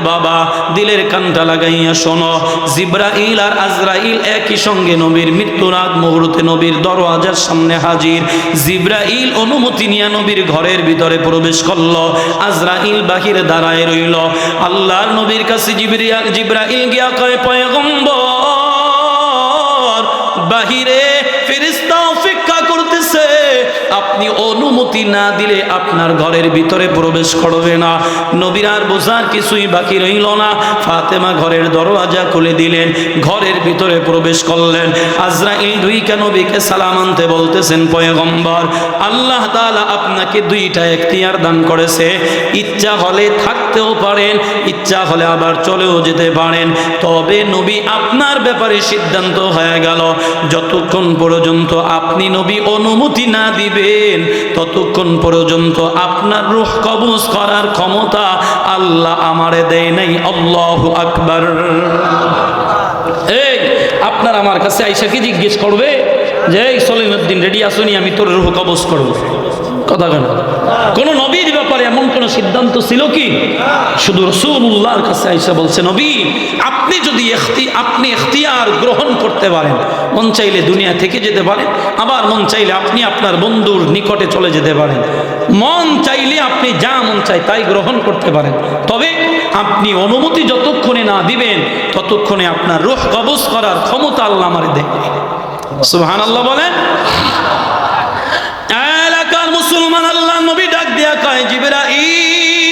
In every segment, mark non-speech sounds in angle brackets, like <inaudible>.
বাবা, দিলের কানটা লাগাইয়া শোনো। জিব্রাইল আর আজরাইল একই সঙ্গে নবীর মৃত্যুর আগ মুহূর্তে নবীর দরওয়াজার সামনে হাজির। জিব্রাইল অনুমতি নিয়ে নবীর ঘরের ভিতরে প্রবেশ করল। আজরাইল বাহিরে দাঁড়ায় রইল। আল্লাহর নবীর কাছে জিবরিয়া জিব্রাইল গিয়া কয়, পয়গম্বর, বাহিরে আপনি অনুমতি না দিলে আপনার ঘরের ভিতরে প্রবেশ করবে না। নবীর আর বোঝার কিছুই বাকি রইল না। ফাতেমা ঘরের দরওয়াজা খুলে দিলেন, ঘরের ভিতরে প্রবেশ করলেন। আজরাইল দুইকা নবীকে সালাম আনতে বলতেছেন, পয়গম্বর, আল্লাহ তালা আপনাকে দুইটা এখতিয়ার দান করেছে। ইচ্ছা হলে থাকতেও পারেন, ইচ্ছা হলে আবার চলেও যেতে পারেন। তবে নবী আপনার ব্যাপারে সিদ্ধান্ত হয়ে গেল। যতক্ষণ পর্যন্ত আপনি নবী অনুমতি না দিবেন ততক্ষণ পর্যন্ত আপনার রুহ কবজ করার ক্ষমতা আল্লাহ আমারে দেয় নাই। আল্লাহ আকবর। এই, আপনার আমার কাছে আইসা কি জিজ্ঞেস করবে? যে সলিমুদ্দিন রেডি আসুনি আমি তোর রুহ কবজ করব। কথা কেন। কোন নবীর ব্যাপারে এমন কোন সিদ্ধান্ত ছিল কি? শুধু রসুল্লাহর কাছে আইসা বলছে, নবী, আপনি যদি আপনি এখতিয়ার গ্রহণ করতে পারেন, মন চাইলে দুনিয়া থেকে যেতে পারেন, আবার মন চাইলে আপনি আপনার বন্ধুর নিকটে চলে যেতে পারেন। মন চাইলে আপনি যা মন চাই তাই গ্রহণ করতে পারেন। তবে আপনি অনুমতি যতক্ষণে না দিবেন, ততক্ষণে আপনার রুহ কবজ করার ক্ষমতা আল্লাহ আমার দেয় সুবহান আল্লাহ বলেন। মুসলমান আল্লাহ নবী ডাক দিয়া কয় জিবরাইল।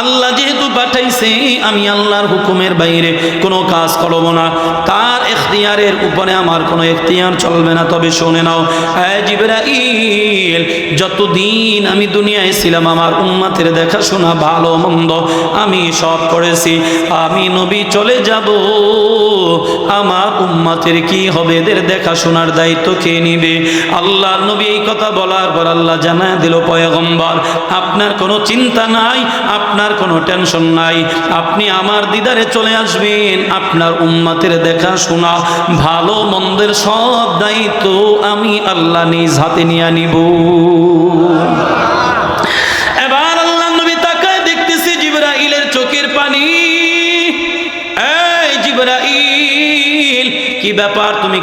আল্লাহ যেহেতু পাঠাইছে, আমি আল্লাহর হুকুমের বাইরে কোনো কাজ করব না। তার এখতিয়ারের উপরে আমার কোনো এখতিয়ার চলবে না। তবে শুনে নাও জিবরাইল, যতদিন আমি দুনিয়ায় ছিলাম, আমার উম্মাতের দেখাশোনা ভালো মন্দ আমি সব করেছি। আমি নবী চলে যাব, আমার উম্মাতের কি হবে? এদের দেখাশোনার দায়িত্ব কে নিবে? আল্লাহ নবী এই কথা বলার পর আল্লাহ জানায় দিল, পয়গম্বর, আপনার কোনো চিন্তা নাই, আপনার কোনো টেনশন নাই। আপনি আমার দিদারে চলে আসবেন। আপনার উম্মাতের দেখা শোনা ভালো মন্দের সব দায়িত্ব আমি আল্লাহ নিজ হাতে নিয়ে নিব।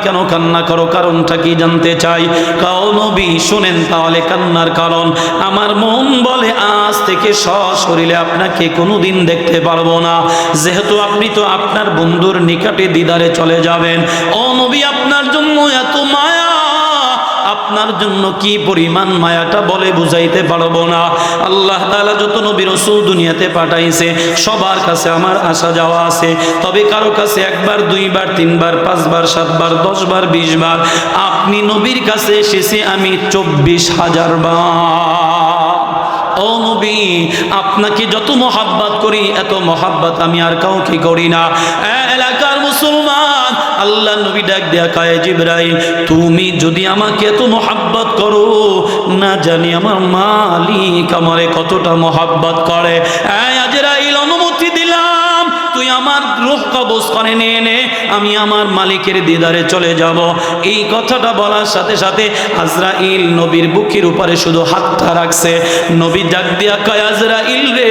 কেন কান্না করো? কারণটা কি জানতে চাই? কাও নবী, শুনেন তাহলে কান্নার কারণ। আমার মন বলে, আজ থেকে সশরীরে আপনাকে কোনোদিন দেখতে পারব না। যেহেতু আপনি তো আপনার বন্ধুর নিকটে দিদারে চলে যাবেন। ও নবী, আপনার জন্য এত মায়া আপনার জন্য কি পরিমাণ মায়াটা বলে বুঝাইতে পারব না। আল্লাহ তাআলা যত নবী রসুল দুনিয়াতে পাঠাইছে, সবার কাছে আমার আসা যাওয়া আছে। তবে কারও কাছে একবার, দুইবার, তিনবার, পাঁচবার, সাতবার, দশবার বিশ বার আপনি নবীর কাছে এসেছে আমি চব্বিশ হাজার বার। ও নবী, আপনাকে যত মহাব্বাত করি, এত মহাব্বাত আমি আর কাউকে করি না। আল্লাহ নবী ডাক দেয়া কায়ে, জিব্রাইল, তুমি যদি আমাকে এত মহাব্বত করো, না জানি আমার মালিক আমারে কতটা মহাব্বত করে। আজরাইল, অনুমতি দিলাম, তুই আমার রূহ কবজ করে নিয়ে নে, আমি আমার মালিকের দিদারে চলে যাব। এই কথাটা বলার সাথে সাথে আজরাইল নবীর বুকের উপরে শুধু হাতটা রাখছে। নবী ডাক দিয়া কয়, আজরাইল রে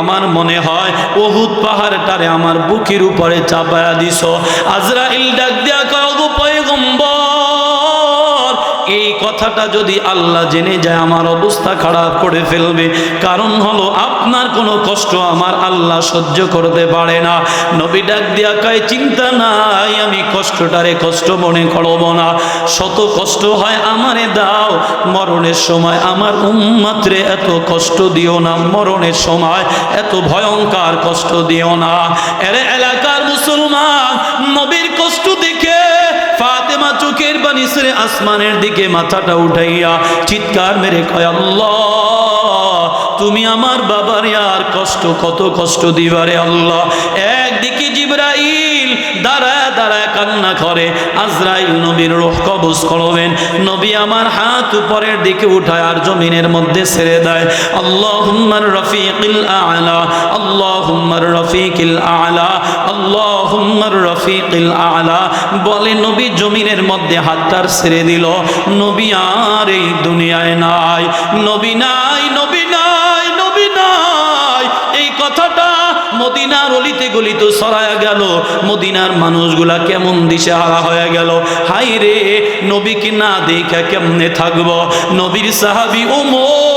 আমার মনে হয় ওহুদ পাহাড়টারে আমার বুকের উপরে চাপায়া দিছ। আজরাইল ডাক কথাটা যদি আল্লাহ জেনে যায়, আমার অবস্থা খারাপ করে ফেলবে। কারণ হলো, আপনার কোনো কষ্ট আমার আল্লাহ সহ্য করতে পারে না। নবী ডাক দিয়া কয়, চিন্তা নাই, আমি কষ্টটারে কষ্ট মনে করব না। শত কষ্ট হয় আমারে দাও, মরণের সময় আমার উম্মাত্রে এত কষ্ট দিও না, মরণের সময় এত ভয়ঙ্কর কষ্ট দিও না। এর এলাকার মুসলমান, নবীর কষ্ট দেখে ফাতেমা চোখের বানি সরে আসমানের দিকে মাথাটা উঠাইয়া চিৎকার মেরে কয়, আল্লাহ, তুমি আমার বাবার আর কষ্ট, কত কষ্ট দিবারে আল্লাহ। একদিকে দাঁড়ায় কান্না করে। আজরাইল নবীর রোহ কবজ করবেন। নবী আমার হাত উপরের দিকে উঠায় আর জমিনের মধ্যে ছেড়ে দেয়। আল্লাহুম্মার রফিকিল আলা, আল্লাহুম্মার রফিকিল আলা, আল্লাহুম্মার রফিকিল আলা। বলে নবী জমিনের মধ্যে হাতটার ছেড়ে দিল। নবী আর এই দুনিয়ায় নাই। নবী নাই, নবী মদিনার অলিতে গলিত সরায়া গেল। মদিনার মানুষগুলা কেমন দিশে হারা হয়ে গেল। হাই রে নবীকে না দেখা কেমনে থাকব? নবীর সাহাবি ওমর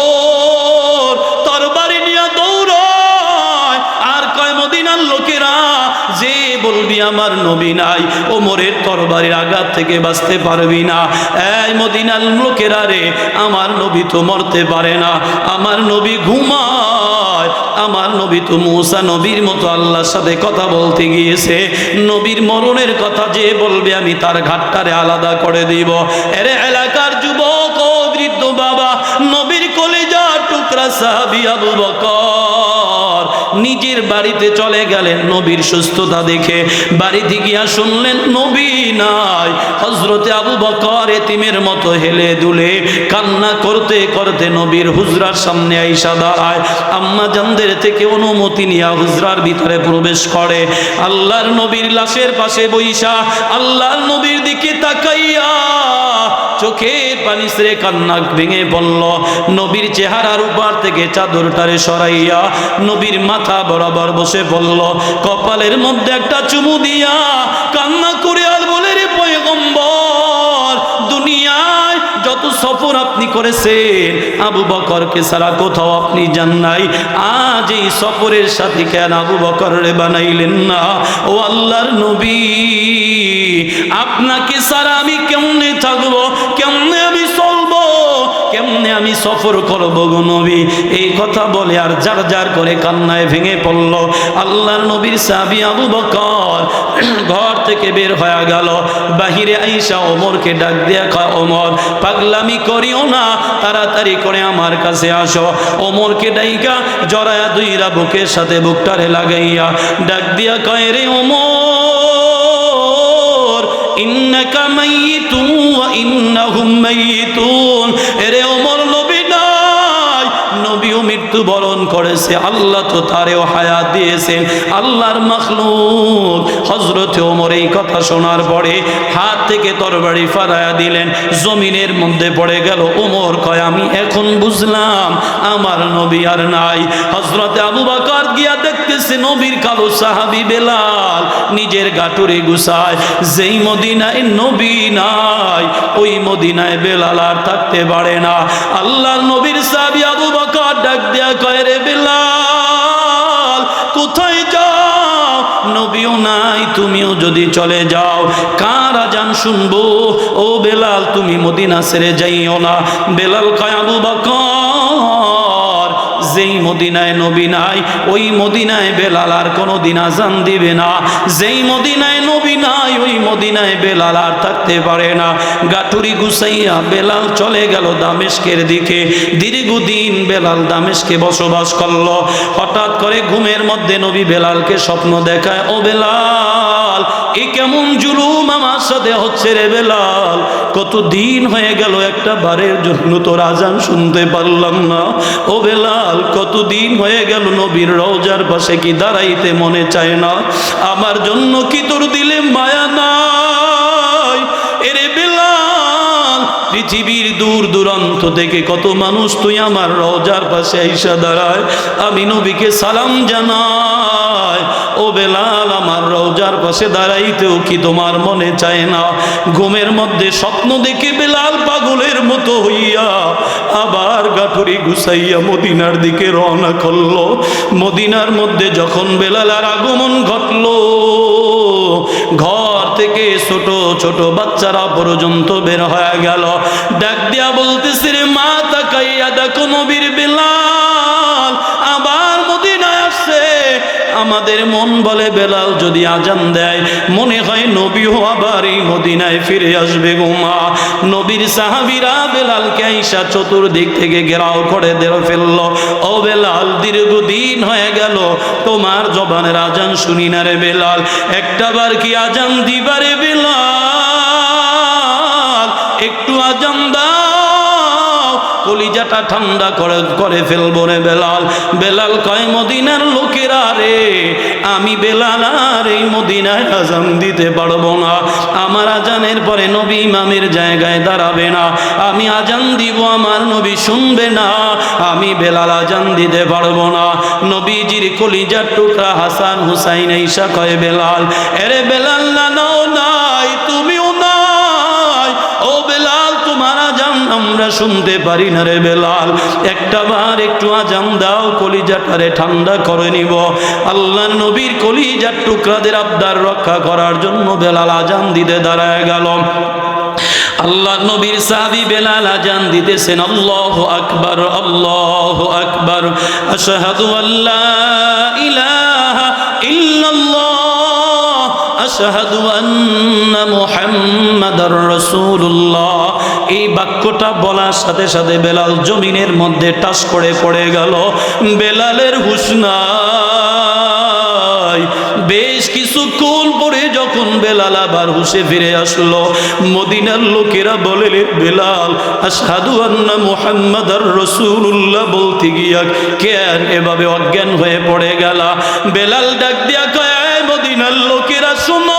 বলবি আমার নবী নাই, ওমরের তরবারির আঘাত থেকে বাঁচতে পারবি না। এই মদিনার লোকেরা রে, আমার নবী তো মরতে পারে না, আমার নবী ঘুমায়, আমার নবী তো মুসা নবীর মতো আল্লাহর সাথে কথা বলতে গিয়েছে। নবীর মরণের কথা যে বলবে আমি তার ঘাটটারে আলাদা করে দিব। এরে এলাকার যুবক ও বৃদ্ধ বাবা, নবীর কলেজা টুকরা সাহাবি আবু বকর নিজের বাড়িতে চলে গেলেন নবীর সুস্থতা দেখে। বাড়িতে গিয়া শুনলেন, নবী নাই। হজরতে আবু বকর এতিমের মতো হেলে দুলে কান্না করতে করতে নবীর হুজরার সামনে আইসা দাঁড়ায়। আম্মা জানদের থেকে অনুমতি নিয়া হুজরার ভিতরে প্রবেশ করে। আল্লাহর নবীর লাশের পাশে বইসা, আল্লাহর নবীর দিকে তাকাইয়া চোখের পানি সেরে কান্না ভেঙে বলল, নবীর চেহারার উপর থেকে চাদরটারে সরাইয়া নবীর মাথা বরাবর বসে পড়ল কপালের মধ্যে একটা চুমু দিয়া কান্না করে আর বলে রে পয়গম্বর, দুনিয়ায় যত সফর আপনি করেছেন, আবু বকরকে সারা কোথাও আপনি যান নাই। আজ এই সফরের সাথে কেন আবু বকর রে বানাইলেন না? ও আল্লাহর নবী। আপনাকে সারা আমি কেমনে থাকব? কেমনে আমি চলবো? কেমনে আমি সফর করব গো নবী? এই কথা বলে আর যার যার করে কান্নায় ভেঙে পড়ল। আল্লাহর নবীর সাবি আবু বকর <clears throat> ঘর থেকে বের হয়ে গেল। বাহিরে আইসা ওমরকে ডাক দিয়া কয়, ওমর, পাগলামি করিও না, তাড়াতাড়ি করে আমার কাছে আসো। ওমরকে ডাইকা জরায়া দুইরা বুকের সাথে বুকটারে লাগাইয়া ডাক দিয়া কয়, রে ওমর إنك ميت وإنهم ميتون. إريوم মৃত্যুবরণ করেছে, আল্লাহ তো তারেও হায়াত দিয়েছেন। আল্লাহর মখলুক। হজরত ওমর এই কথা শোনার পরে হাত থেকে তরবারি ফারায়া দিলেন, জমিনের মধ্যে পড়ে গেল, ওমর কয়, আমি এখন বুঝলাম, আমার নবী আর নাই। হজরতে আবু বাকর গিয়া দেখতেছে, নবীর কালো সাহাবি বেলাল নিজের গাটুরে গুছায়, যেই মদিনায় নবী নাই, ওই মদিনায় বেলাল আর থাকতে পারে না। আল্লাহর নবীর সাহাবি কোথায় যাও। নবীও নাই, তুমিও যদি চলে যাও। কার আজান শুনব? ও বেলাল, তুমি মদিনা ছেড়ে যাইও না। বেলাল কয়, আবু বকর যেই মদিনায় নবী নাই, ওই মদিনায় বেলাল আর কোনো দিন আজান দিবে না। যেই মদিনায় নবী নাই, ওই মদিনায় বেলাল আর থাকতে পারে না। গাটুরি গুসাইয়া বেলাল চলে গেল দামেশকের দিকে। দীর্ঘদিন বেলাল দামেশকে বসবাস করল। হঠাৎ করে ঘুমের মধ্যে নবী বেলালকে স্বপ্ন দেখায়, ও বেলাল এ কেমন জুলুম আমার সাথে হচ্ছে রে বেলাল? কত দিন হয়ে গেল একটা বারের জন্য তোর আজান শুনতে পারলাম না। ও বেলাল, কতদিন হয়ে গেল নবীর রওজার পাশে কি দাঁড়াইতে মনে চায় না? আমার জন্য কি তোর দিলে মায়া বেলাল, পৃথিবীর দূর দূরান্ত থেকে কত মানুষ তুই আমার রওজার পাশে আইসা দাঁড়ায়। আমি নবীকে সালাম জানাই ও বেলাল, আমার রওজার পাশে দাঁড়াইতেও কি তোমার মনে চায় না? ঘুমের মধ্যে স্বপ্ন দেখে বেলাল পাগলের মতো হইয়া আবার গাঠুরি গুছাইয়া মদিনার দিকে রওনা মদিনার মধ্যে যখন বেলালার আগমন ঘটলো, ঘর থেকে ছোট ছোট বাচ্চারা পর্যন্ত বের হয়ে গেল। ডাক দিয়া বলতেছে, রে মা, তাকাইয়া দেখো নবীর আমাদের মন বলে, বেলাল যদি আজান দেয়, মনে হয় নবীও আবার এই মদিনায় ফিরে আসবে গোমা নবীর সাহাবিরা বেলালকে আইসা চতুর্দিক থেকে ঘেরাও করে দেওয়া ফেলল। ও বেলাল, দীর্ঘদিন হয়ে গেল, তোমার জবানের আজান শুনি না রে বেলাল। একটাবার কি আজান দিবারে বেলাল? কলিজাটা ঠান্ডা করে করে ফেলব রে বেলাল। বেলাল কয়, মদিনার লোকেরা রে, আমি বেলাল আর এই মদিনায় আজান দিতে পারব না। আমার আজানের পরে নবী ইমামের জায়গায় দাঁড়াবে না। আমি আজান দিব, আমার নবী শুনবে না। আমি বেলাল আজান দিতে পারব না। নবীজির কলিজার টুকরা হাসান হুসাইন ঈশা কয়, বেলাল, এরে বেলাল না শুনতে পারি না রে বেলাল। একটা বার একটু আজান দাও, কলিজাটারে ঠান্ডা করে নিব। আল্লাহ নবীর কলিজার টুকরাদের আবদার রক্ষা করার জন্য বেলাল আজান দিতে দাঁড়ায় গেল। আল্লাহ নবীর সাহাবী বেলাল আজান দিতেছেন, আল্লাহ আকবর আল্লাহ আকবর, আশহাদু আল্লা ইলাহা ইল্লাল্লাহ, আশহাদু আন্না মুহাম্মাদার রাসূলুল্লাহ। এই বাক্যটা বলার সাথে সাথে বেলাল জমিনের মধ্যে টাস করে পড়ে গেল। বেলালের হুশ নাই। বেশ কিছুক্ষণ পরে যখন বেলাল আবার হুশে ফিরে আসলো, মদিনার লোকেরা বলে বেলাল আসাদু আন্না মুহাম্মাদার রসুল্লাহ বলতে গিয়া কেন এভাবে অজ্ঞান হয়ে পড়ে গেলা। বেলাল ডাক দিয়া কয় মদিনার লোকেরা, শুনো।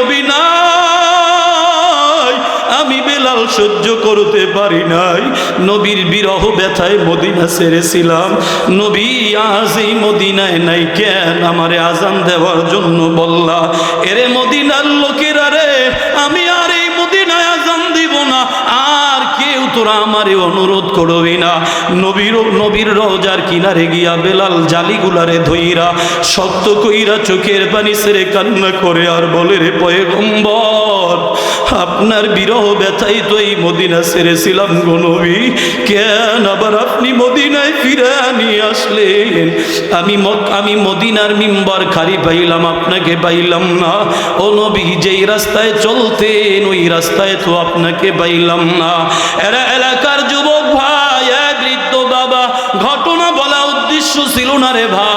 সহ্য করতে পারি নাই। নবীর বিরহ ব্যথায় মদিনা ছেড়েছিলাম। নবী আজ এই মদিনায় নাই কেন? আমারে আজান দেওয়ার জন্য বললা, এরে মদিনার লোকেরা রে, আমি আর এই মদিনায় আজান দিব না। আর কেউ তোরা আমারে অনুরোধ করবি না। নবীর নবীর রোজার কিনারে গিয়া বেলাল জালিগুলারে ধইরা শক্ত কইরা চোখের পানি সেরে কান্না করে আর বলে, রে পয়গম্বর আপনার বিরহ ব্যথাই তো এই মদিনা ছেড়েছিলাম গো কেন আবার আপনি মদিনায় ফিরে নিয়ে আসলেন? আমি আমি মদিনার মিম্বার খারি পাইলাম, আপনাকে পাইলাম না। ও নবী, যেই রাস্তায় চলতেন, ওই রাস্তায় তো আপনাকে পাইলাম না। এরা এলাকার যুবক ভাই বৃদ্ধ বাবা, ঘটনা বলা উদ্দেশ্য ছিল না রে ভাই।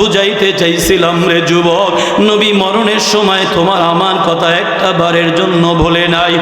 বুঝাইতে চাইছিলাম রে যুবক। নবী মরণের সময় তোমার আমার কথা একটা বারের জন্য ভোলে নাই।